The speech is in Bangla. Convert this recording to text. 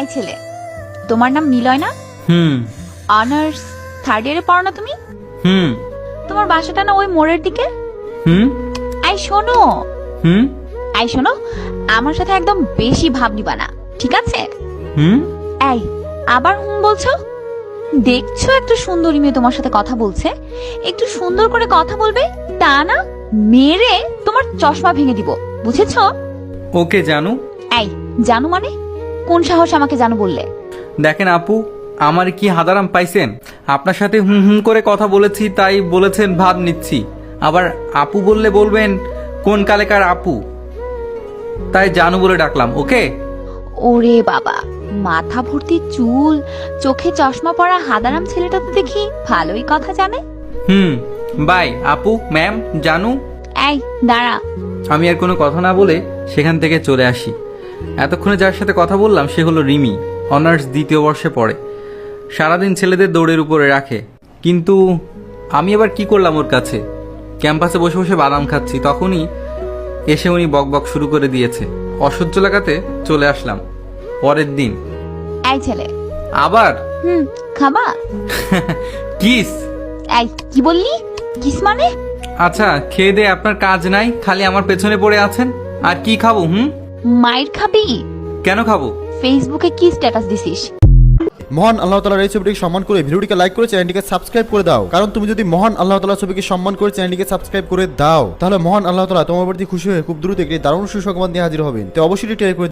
এই ছেলে। তোমার নাম নিলয় না? হুম। অনার্স থার্ড ইয়ারে পড়ো না তুমি? হুম। তোমার বাসাটা না ওই মোড়ের দিকে? হুম। আই শোনো। হুম। আই শোনো আমার সাথে একদম বেশি ভাব নিবা না ঠিক আছে? হুম। এই আবার হুম বলছো? দেখছ একটা সুন্দরী মেয়ে তোমার সাথে কথা বলছে? একটু সুন্দর করে কথা বলবে তা না মেরে তোমার চশমা ভেঙে দিব বুঝেছ? ওকে জানু। এই জানো মানে? কোন সাহস আমাকে জানো বললে? দেখেন আপু আমার কি হাদারাম পাইছেন? আপনার সাথে হুম হুম করে কথা বলেছি তাই বলেছেন ভাব নিচ্ছি। আবার আপু বললে বলবেন কোন কালেকার আপু? তাই জানু বলে ডাকলাম ওকে? ওরে বাবা মাথা ভর্তি চুল চোখে চশমা পরা হাদারাম ছেলেটা তো দেখি ভালোই কথা জানে। হুম বাই আপু ম্যাম জানু? এই দাঁড়া। আমি আর কোনো কথা না বলে সেখান থেকে চলে আসি। এতক্ষণে যার সাথে কথা বললাম সে হলো রিমি। অনার্স দ্বিতীয় বর্ষে পড়ে। সারাদিন ছেলেদের দৌড়ের উপরে রাখে। কিন্তু আমি আবার কি করলাম ওর কাছে? ক্যাম্পাসে বসে বসে বাদাম খাচ্ছি। তখনই এসে উনি বকবক শুরু করে দিয়েছে। অসহ্য লাগাতে চলে আসলাম। পরের দিন। এই ছেলে। আবার? হুম খাবা? কিস? এই কি বললি? কিস মানে? আচ্ছা খেয়ে দে আপনার কাজ নাই খালি আমার পেছনে পড়ে আছেন। আর কি খাব হুম? মায়ের খাবি? কেন খাব? ফেসবুকে কি স্ট্যাটাস দিছিস? মহান আল্লাহ তালার এই ছবিটিকে সম্মান করে ভিডিওটিকে লাইক করে চ্যানেলটিকে সাবস্ক্রাইব করে দাও। কারণ তুমি যদি মহান আল্লাহ তালা ছবিকে সম্মান করে চ্যানেলটিকে সাবস্ক্রাইব করে দাও তাহলে মহান আল্লাহ তালা তোমার প্রতি খুশি হয়ে খুব দ্রুত একটি দারুণ সুসংবাদ নিয়ে হাজির হবেন। তো অবশ্যই ট্রাই করে